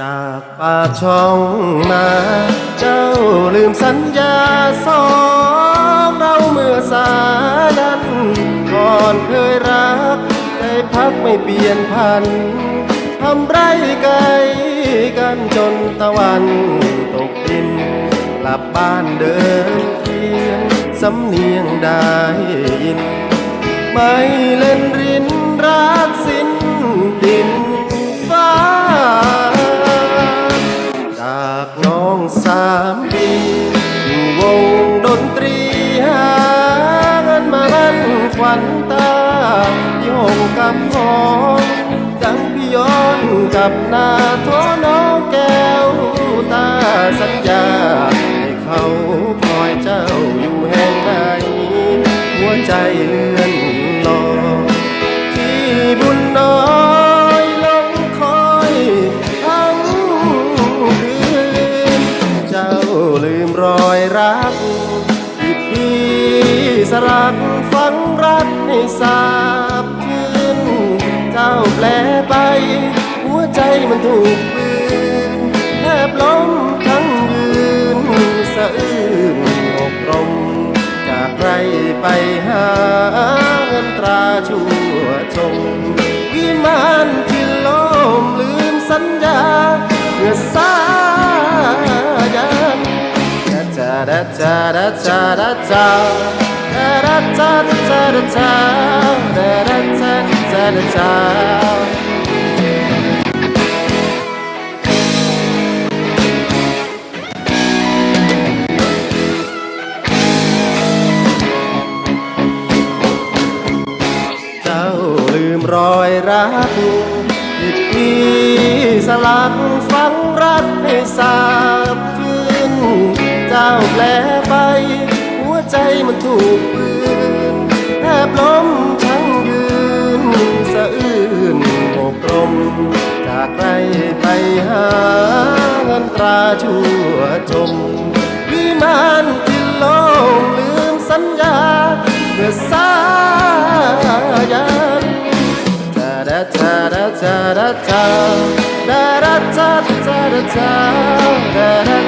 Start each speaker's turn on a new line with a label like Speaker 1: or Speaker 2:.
Speaker 1: จากปากช่องมา เจ้าลืมสัญญาสองเราเมื่อสานั้นก่อนเคยรัก ได้พักไม่เปลี่ยนพันทำไรไกลกันจนตะวันตกดิน กลับบ้านเดินเคียงสำเนียงได้ยิน ไม่เล่นริน สามปีอยู่วงดนตรีหาเงินมาบันควันตาที่หงกับพองดังพี่ย้อนกับหน้าโทน้องแก้วตาสัญญาให้เขาคอยเจ้าอยู่แห่งใดหัวใจเลือ สลักฝังรักให้สาบคืนเจ้าแปลไป หัวใจมันถูกปืนแทบล้มทั้งยืนสะอื้นอกรมจากไรไปหาเงินตราชั่วชมวิมานที่ล้มลืมสัญญาเมื่อสายันดาดาดาด รอยรักผิดที่สลักฝังรักให้สาบชื่นเจ้าแผลไป ใจมันถูกปืนแอบล้มทั้งยืนสะอื้นหอกลม จากไรไปหาเงินตราชั่วจม วิมานที่โลงลืมสัญญาเพื่อสายันชาดาชาดาชาดาชาดาชาดาชาดา